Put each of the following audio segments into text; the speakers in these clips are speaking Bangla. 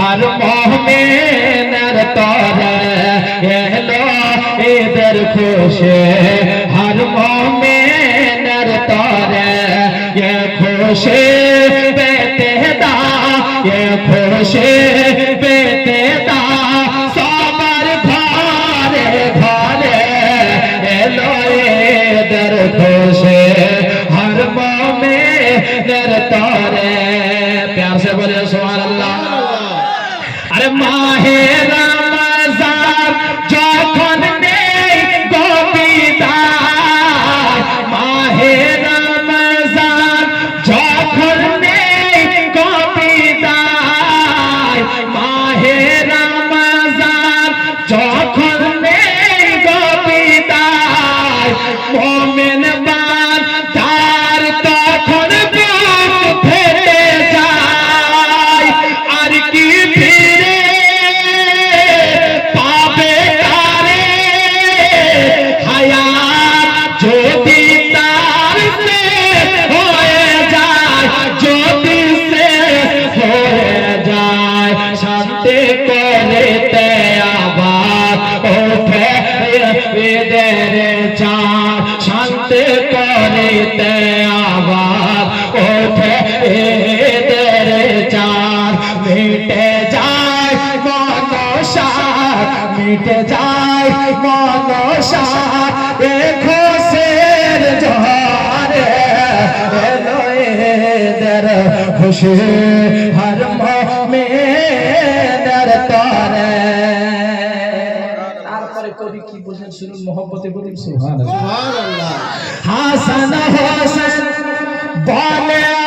हर मोह में नर खुश हर मोह में नर तारा ये खुश बेतेदा ये खुश बेतेदा साबर भारे भारे खुश हर मोह में नर तारा प्यार से बोले सुभान अल्लाह। আরে মাহে মিটে যায় মনসা। জোয়ারে এলো এদের খুশি হর মেয়েদের তরে। তারপরে কবি কি বলছেন শুনুন মোহব্বতে বলি সুবহানাল্লাহ। সুবহানাল্লাহ। হাসান হোসেন বলে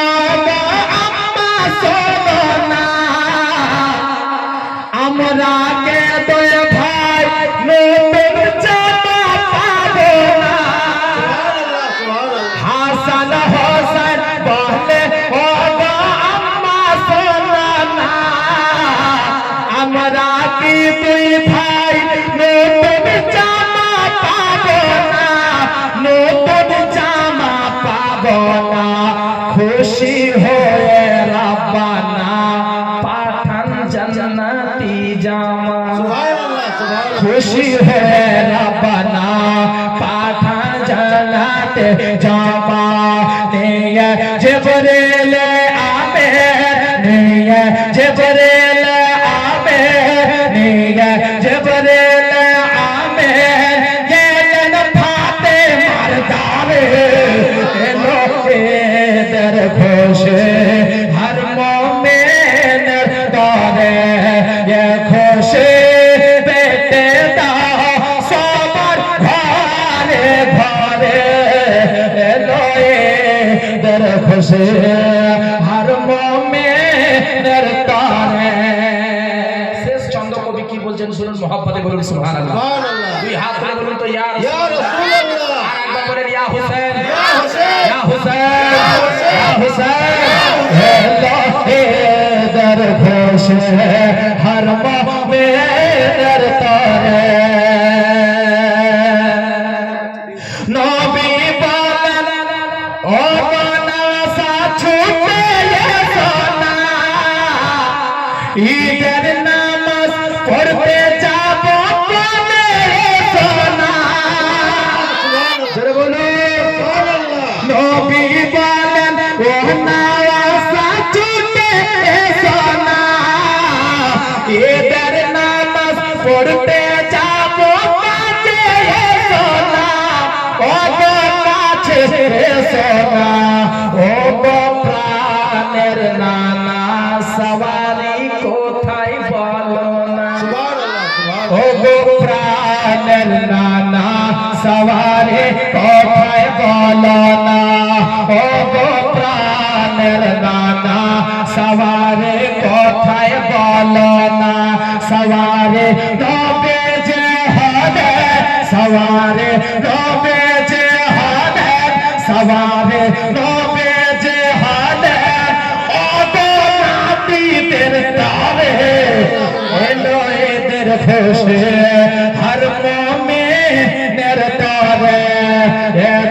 আমরা কি দুই ভাই নতুন জামা পাবো না নতুন জামা পাবো না খুশি হয়ে রাব্বানা পাঠান জান্নাতি জামা খুশি খুশি হর মোমেনের তরে শেষ চন্দ্র কবি কি বলছেন শুনুন মোহাম্মদে বলুন সুবহানাল্লাহ। সুবহানাল্লাহ। দুই হাত তুলে বলুন তো ইয়া রাসূলুল্লাহ। আর একবার বলেন ইয়া ইয়া ইয়া ইয়া হেদর খুশ হর ঈদের নামাজ সোনা। ঈদের নামাজ পড়তে যাব কাছে এসো না ও কাছে এসো ও প্রাণের নানা সওয়ারি কোথায় বলো না সুবহানাল্লাহ ও গো প্রাণের নানা সওয়ারে কোথায় বলো না? ও প্রাণের নানা সওয়ারে কোথায় বলো না? রবে যে হবে সওয়ারে রবে যে হবে সওয়ারে রবে যে হবে। ও তারে এলো এদের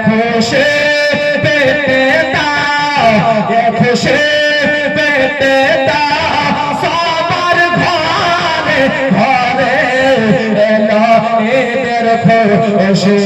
খুশে পেতে দাও খুশে পেতে দাও। সবার ঘরে ঘরে এলো এদের খুশি।